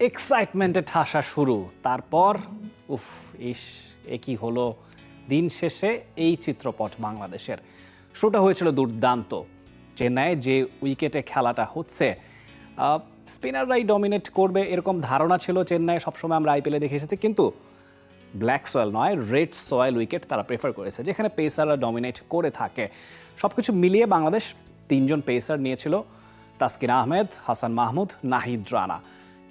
এক্সাইটমেন্টে ঠাসা শুরু। তারপর, উফ, ইস, এ কি হলো? দিন শেষে এই চিত্রপট বাংলাদেশের। শুরুটা হয়েছিল দুর্দান্ত। চেন্নাইয়ে যে উইকেটে খেলাটা হচ্ছে স্পিনাররাই ডমিনেট করবে এরকম ধারণা ছিল চেন্নাই সবসময় আমরা আইপিএলে দেখে এসেছি। কিন্তু ব্ল্যাক সয়েল নয়, রেড সয়েল উইকেট তারা প্রেফার করেছে, যেখানে পেসাররা ডমিনেট করে থাকে। সব কিছু মিলিয়ে বাংলাদেশ তিনজন পেসার নিয়েছিল, তাসকিন আহমেদ, হাসান মাহমুদ, নাহিদ রানা।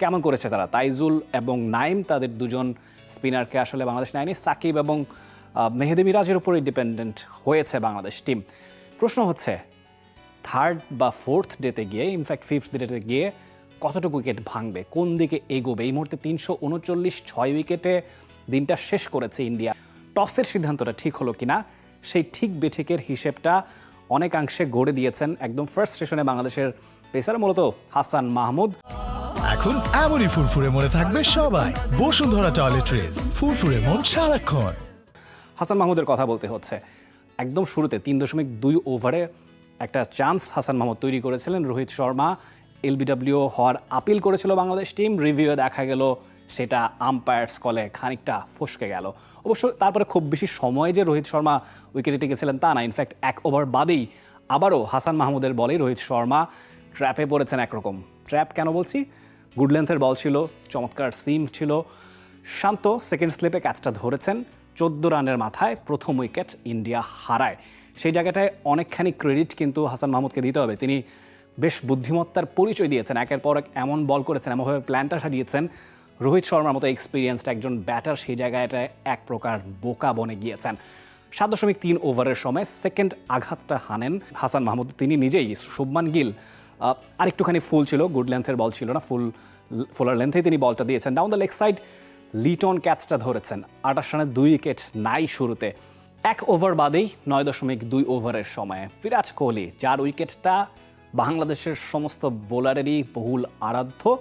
কেমন করেছে তারা? তাইজুল এবং নাইম, তাদের দুজন স্পিনারকে আসলে বাংলাদেশ নেয়নি। সাকিব এবং মেহেদি মিরাজের উপরেই ডিপেন্ডেন্ট হয়েছে বাংলাদেশ টিম। প্রশ্ন হচ্ছে থার্ড বা ফোর্থ ডেতে গিয়ে ইনফ্যাক্ট ফিফথ ডেতে গিয়ে কতটুকু উইকেট ভাঙবে? কোন দিকে এগোবে? এই মুহূর্তে তিনশো উনচল্লিশ ছয় উইকেটে দিনটা শেষ করেছে ইন্ডিয়া। টসের সিদ্ধান্তটা ঠিক হলো কিনা? সেই ঠিক বেঠিকের হিসেবটা অনেকাংশে গড়ে দিয়েছেন একদম ফার্স্ট সেশনে বাংলাদেশের পেসার মূলত হাসান মাহমুদ। এখন এমনই ফুরফুরে মনে থাকবে সবাই। বসুন্ধরা টয়লেট্রিজ ফুরফুরে মন সারাক্ষণ। হাসান মাহমুদের কথা বলতে হচ্ছে। একদম শুরুতে তিন দশমিক দুই ওভারে একটা চান্স হাসান মাহমুদ তৈরি করেছিলেন। রোহিত শর্মা এলবিডব্লিউ হওয়ার আপিল করেছিল বাংলাদেশ টিম রিভিউয়ে দেখা গেল, সেটা আম্পায়ার্স কলে খানিকটা ফসকে গেল। অবশ্য তারপরে খুব বেশি সময় যে রোহিত শর্মা উইকেটে টিকেছিলেন তা না। ইনফ্যাক্ট এক ওভার বাদেই আবারও হাসান মাহমুদের বলেই রোহিত শর্মা ট্র্যাপে পড়েছেন একরকম। ট্র্যাপ কেন বলছি? গুড লেন্থের বল ছিল, চমৎকার সিম ছিল। শান্ত সেকেন্ড স্লিপে ক্যাচটা ধরেছেন, চোদ্দ রানের মাথায় প্রথম উইকেট ইন্ডিয়া হারায়। সেই জায়গাটায় অনেকখানি ক্রেডিট কিন্তু হাসান মাহমুদকে দিতে হবে। তিনি বেশ বুদ্ধিমত্তার পরিচয় দিয়েছেন, একের পর এক এমন বল করেছেন, এমনভাবে প্ল্যানটা সাজিয়েছেন। রোহিত শর্মার মতো এক্সপিরিয়েন্সড একজন ব্যাটার সেই জায়গাটায় এক প্রকার বোকা বনে গিয়েছেন। সাত দশমিক তিন ওভারের সময় সেকেন্ড আঘাতটা হানেন হাসান মাহমুদ। তিনি নিজেই শুভমান গিল আরেকটুখানি ফুল ছিল গুড লেন্থের বল ছিল না ফুল ফুলার লেন্থেই তিনি বলটা দিয়েছেন। Down the leg side Liton ক্যাচটা ধরেছেন। আটাশ রানে দুই উইকেট নাই শুরুতে। এক ওভার বাদেই নয় দশমিক দুই ওভারের সময়ে। বিরাট কোহলি, যার উইকেটটা বাংলাদেশের সমস্ত বোলারেরই বহুল আরাধ্য,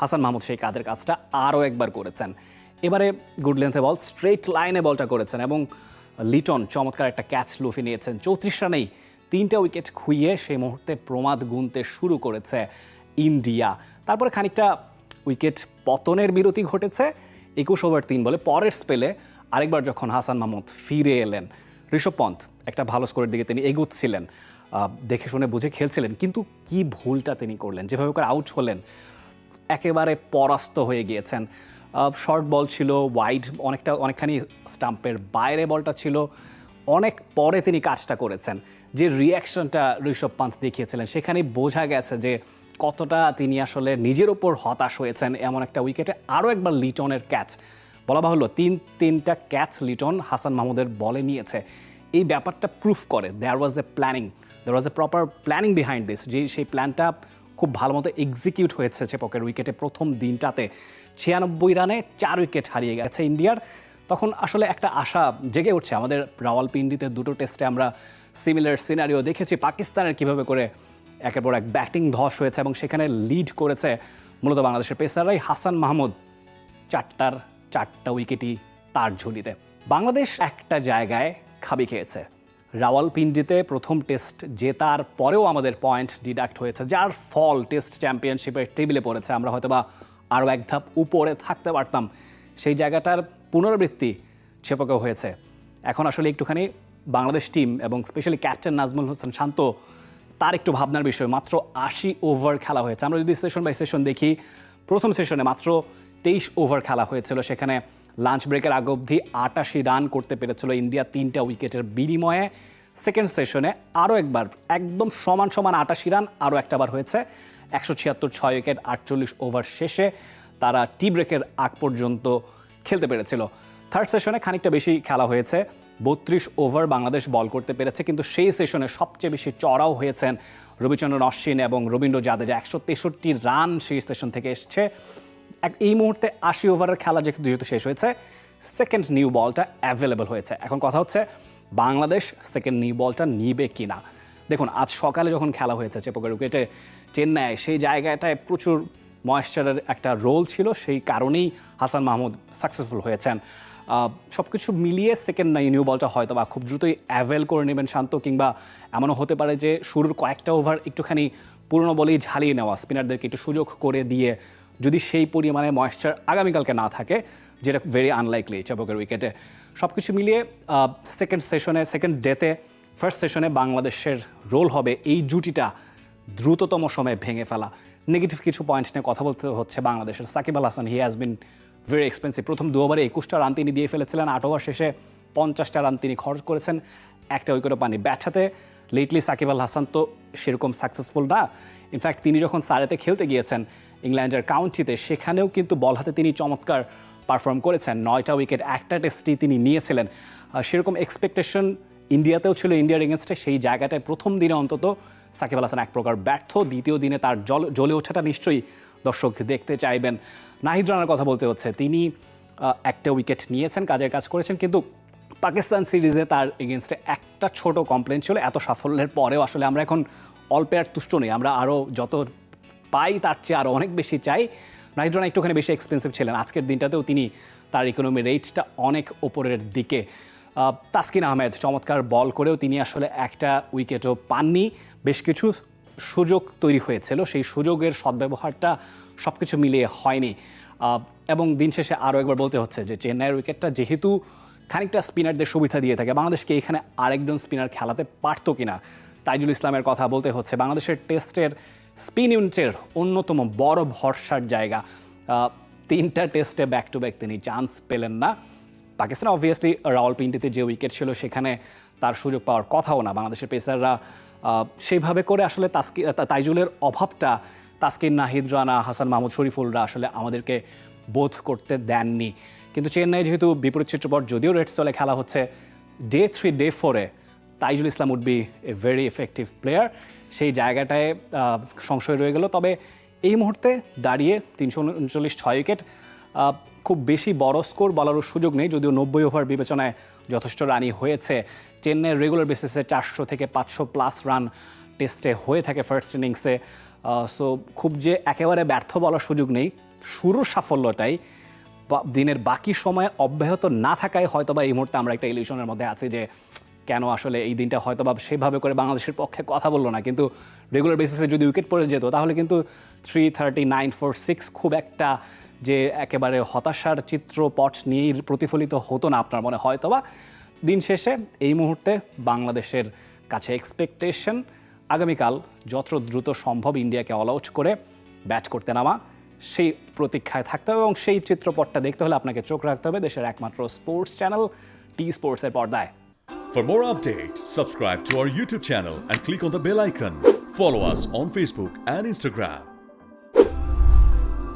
হাসান মাহমুদ সেই কাজের কাজটা আরও একবার করেছেন। এবারে গুড লেন্থে বল স্ট্রেট লাইনে বলটা করেছেন এবং লিটন চমৎকার একটা ক্যাচ লুফে নিয়েছেন। চৌত্রিশ রানেই তিনটা উইকেট খুইয়ে সেই মুহূর্তে প্রমাদ গুনতে শুরু করেছে ইন্ডিয়া। তারপরে খানিকটা উইকেট পতনের বিরতি ঘটেছে, একুশ ওভার তিন বলে। পরের স্পেলে আরেকবার যখন হাসান মাহমুদ ফিরে এলেন, ঋষভ পন্থ একটা ভালো স্কোরের দিকে তিনি এগুচ্ছিলেন দেখে শুনে বুঝে খেলছিলেন, কিন্তু কি ভুলটা তিনি করলেন? যেভাবে করে আউট হলেন, একেবারে পরাস্ত হয়ে গিয়েছেন। শর্ট বল ছিল ওয়াইড অনেকটা, অনেকখানি স্টাম্পের বাইরে বলটা ছিল। অনেক পরে তিনি কাজটা করেছেন। যে রিয়াকশনটা ঋষভ পান্থ দেখিয়েছিলেন, সেখানেই বোঝা গেছে যে কতটা তিনি আসলে নিজের ওপর হতাশ হয়েছেন এমন একটা উইকেটে আরও একবার লিটনের ক্যাচ বলা বাহুল্য, তিন, তিনটা ক্যাচ লিটন হাসান মাহমুদের বলে নিয়েছে। এই ব্যাপারটা প্রুফ করে there was a planning there was a proper planning behind this যে সেই প্ল্যানটা খুব ভালো মতো এক্সিকিউট হয়েছে চেপকের উইকেটে প্রথম দিনটাতে। ছিয়ানব্বই রানে চার উইকেট হারিয়ে গেছে ইন্ডিয়ার। তখন আসলে একটা আশা জেগে উঠছে। আমাদের রাওয়ালপিন্ডিতে দুটো টেস্টে আমরা সিমিলার সিনারিও দেখেছি। পাকিস্তানের কীভাবে করে একের পর এক ব্যাটিং ধস হয়েছে এবং সেখানে লিড করেছে মূলত বাংলাদেশের পেসাররাই হাসান মাহমুদ। চারটার চারটা উইকেটই তার ঝুলিতে। বাংলাদেশ একটা জায়গায় খাবি খেয়েছে। রাওয়ালপিন্ডিতে প্রথম টেস্ট জেতার পরেও আমাদের পয়েন্ট ডিডাক্ট হয়েছে, যার ফল টেস্ট চ্যাম্পিয়নশিপের টেবিলে পড়েছে। আমরা হয়তোবা আরও এক ধাপ উপরে থাকতে পারতাম। সেই জায়গাটার পুনরাবৃত্তি ছেপকেও হয়েছে। এখন আসলে একটুখানি বাংলাদেশ টিম এবং স্পেশালি ক্যাপ্টেন নাজমুল হোসেন শান্ত, তার একটু ভাবনার বিষয়। মাত্র আশি ওভার খেলা হয়েছে। আমরা যদি সেশন বাই সেশন দেখি, প্রথম সেশনে মাত্র তেইশ ওভার খেলা হয়েছিল। সেখানে লাঞ্চ ব্রেকের আগ অবধি আটাশি রান করতে পেরেছিল ইন্ডিয়া তিনটা উইকেটের বিনিময়ে। সেকেন্ড সেশনে আরও একবার, একদম সমান সমান আটাশি রান আরও একটাবার হয়েছে। একশো ছিয়াত্তর ছয় উইকেট, আটচল্লিশ ওভার শেষে তারা টি ব্রেকের আগ পর্যন্ত খেলতে পেরেছিল। থার্ড সেশনে খানিকটা বেশি খেলা হয়েছে। বত্রিশ ওভার বাংলাদেশ বল করতে পেরেছে, কিন্তু সেই সেশনে সবচেয়ে বেশি চড়াও হয়েছেন রবিচন্দ্রন অশ্বিন এবং রবীন্দ্র জাদেজা। একশো তেষট্টি রান সেই সেশন থেকে এসছে। এক, এই মুহূর্তে আশি ওভারের খেলা যেহেতু শেষ হয়েছে সেকেন্ড নিউ বলটা অ্যাভেলেবল হয়েছে। এখন কথা হচ্ছে, বাংলাদেশ সেকেন্ড নিউ বলটা নিবে কিনা? দেখুন, আজ সকালে যখন খেলা হয়েছে চেপকের উইকেটে, চেন্নাই সেই জায়গাটায় প্রচুর ময়েশ্চারের একটা রোল ছিল, সেই কারণেই হাসান মাহমুদ সাকসেসফুল হয়েছেন। সব কিছু মিলিয়ে সেকেন্ড নিউ বলটা হয়তো বা খুব দ্রুতই অ্যাভেল করে নেবেন শান্ত, কিংবা এমনও হতে পারে যে শুরুর কয়েকটা ওভার একটুখানি পুরনো বলেই ঝালিয়ে নেওয়া। স্পিনারদেরকে একটু সুযোগ করে দিয়ে যদি সেই পরিমাণে ময়েশ্চার আগামীকালকে না থাকে, যেটা ভেরি আনলাইকলি চাবকের উইকেটে সব কিছু মিলিয়ে সেকেন্ড সেশনে সেকেন্ড ডেতে ফার্স্ট সেশনে বাংলাদেশের রোল হবে এই জুটিটা দ্রুততম সময়ে ভেঙে ফেলা। নেগেটিভ কিছু পয়েন্ট নিয়ে কথা বলতে হচ্ছে বাংলাদেশের। Shakib Al Hasan he has been very expensive প্রথম দু ওভারে একুশটা রান তিনি দিয়ে ফেলেছিলেন, আট ওভার শেষে পঞ্চাশটা রান তিনি খরচ করেছেন, একটা উইকেটও পানি ব্যাট হাতে লেটলি সাকিব আল হাসান তো সেরকম সাকসেসফুল না। ইনফ্যাক্ট তিনি যখন সারেতে খেলতে গিয়েছেন ইংল্যান্ডের কাউন্টিতে সেখানেও কিন্তু বল হাতে তিনি চমৎকার পারফর্ম করেছেন। নয়টা উইকেট একটা টেস্টই তিনি নিয়েছিলেন। সেরকম এক্সপেকটেশন ইন্ডিয়াতেও ছিল ইন্ডিয়ার এগেনস্টে সেই জায়গাটায় প্রথম দিনে অন্তত সাকিব আল হাসান এক প্রকার ব্যর্থ। দ্বিতীয় দিনে তার জল জ্বলে ওঠাটা নিশ্চয়ই দর্শক দেখতে চাইবেন। নাহিদ রানার কথা বলতে হচ্ছে, তিনি একটা উইকেট নিয়েছেন, কাজের কাজ করেছেন, কিন্তু পাকিস্তান সিরিজে তার এগেনস্টে একটা ছোট কমপ্লেন ছিল, এত সাফল্যের পরেও আসলে আমরা এখন অল্পে আর তুষ্ট নেই, আমরা আরও যত পাই তার চেয়ে আরও অনেক বেশি চাই। নাহিদ রানা একটুখানি বেশি এক্সপেন্সিভ ছিলেন, আজকের দিনটাতেও তিনি তার ইকোনমি রেটটা অনেক ওপরের দিকে। তাসকিন আহমেদ চমৎকার বল করেও তিনি আসলে একটা উইকেটও পাননি। বেশ কিছু সুযোগ তৈরি হয়েছিল। সেই সুযোগের সদ্ব্যবহারটা সব কিছু মিলিয়ে হয়নি। এবং দিন শেষে আরও একবার বলতে হচ্ছে যে চেন্নাইয়ের উইকেটটা যেহেতু খানিকটা স্পিনারদের সুবিধা দিয়ে থাকে, বাংলাদেশকে এখানে আরেকজন স্পিনার খেলাতে পারতো কিনা, তাইজুল ইসলামের কথা বলতে হচ্ছে। বাংলাদেশের টেস্টের স্পিন ইউনিটের অন্যতম বড় ভরসার জায়গা। তিনটা টেস্টে ব্যাক টু ব্যাক তিনি চান্স পেলেন না। পাকিস্তান অবভিয়াসলি রাওয়াল রাওয়ালপিন্ডিতে যে উইকেট ছিল, সেখানে তার সুযোগ পাওয়ার কথাও না। বাংলাদেশের পেসাররা সেইভাবে করে আসলে তাস্কি তাইজুলের অভাবটা তাসকিন নাহিদ, রানা, হাসান মাহমুদ, শরীফুলরা আসলে আমাদেরকে বোধ করতে দেননি। কিন্তু চেন্নাই যেহেতু বিপরীত চিত্রপট, যদিও রেড স্টলে খেলা হচ্ছে ডে থ্রি ডে ফোরে Taijul Islam would be a very effective player সেই জায়গাটায় সংশয় রয়ে গেল। তবে এই মুহূর্তে দাঁড়িয়ে তিনশো উনচল্লিশ, ছয় উইকেট খুব বেশি বড় স্কোর বলারও সুযোগ নেই, যদিও নব্বই ওভার বিবেচনায় যথেষ্ট রানই হয়েছে। চেন্নাইয়ের রেগুলার বেসিসে চারশো থেকে পাঁচশো প্লাস রান টেস্টে হয়ে থাকে ফার্স্ট ইনিংসে সো খুব যে একেবারে ব্যর্থ বলার সুযোগ নেই, শুরুর সাফল্যটাই, বা- দিনের বাকি সময় অব্যাহত না থাকায় হয়তোবা এই মুহূর্তে আমরা একটা ইলিউশনের মধ্যে আছি যে, কেন আসলে এই দিনটা হয়তোবা সেভাবে করে বাংলাদেশের পক্ষে কথা বলল না। কিন্তু রেগুলার বেসিসে যদি উইকেট পড়ে যেত, তাহলে কিন্তু three thirty nine four six খুব একটা যে একেবারে হতাশার চিত্রপট নিয়েই প্রতিফলিত হতো না আপনার মনে হয়তোবা দিন শেষে এই মুহূর্তে বাংলাদেশের কাছে এক্সপেকটেশন আগামীকাল যত দ্রুত সম্ভব ইন্ডিয়াকে অল আউট করে ব্যাট করতে নামা সেই প্রতীক্ষায় থাকতে হবে এবং সেই চিত্রপটটা দেখতে হলে আপনাকে চোখ রাখতে হবে দেশের একমাত্র স্পোর্টস চ্যানেল টি স্পোর্টসের পর্দায় For more updates, subscribe to our YouTube channel and click on the bell icon. Follow us on Facebook and Instagram.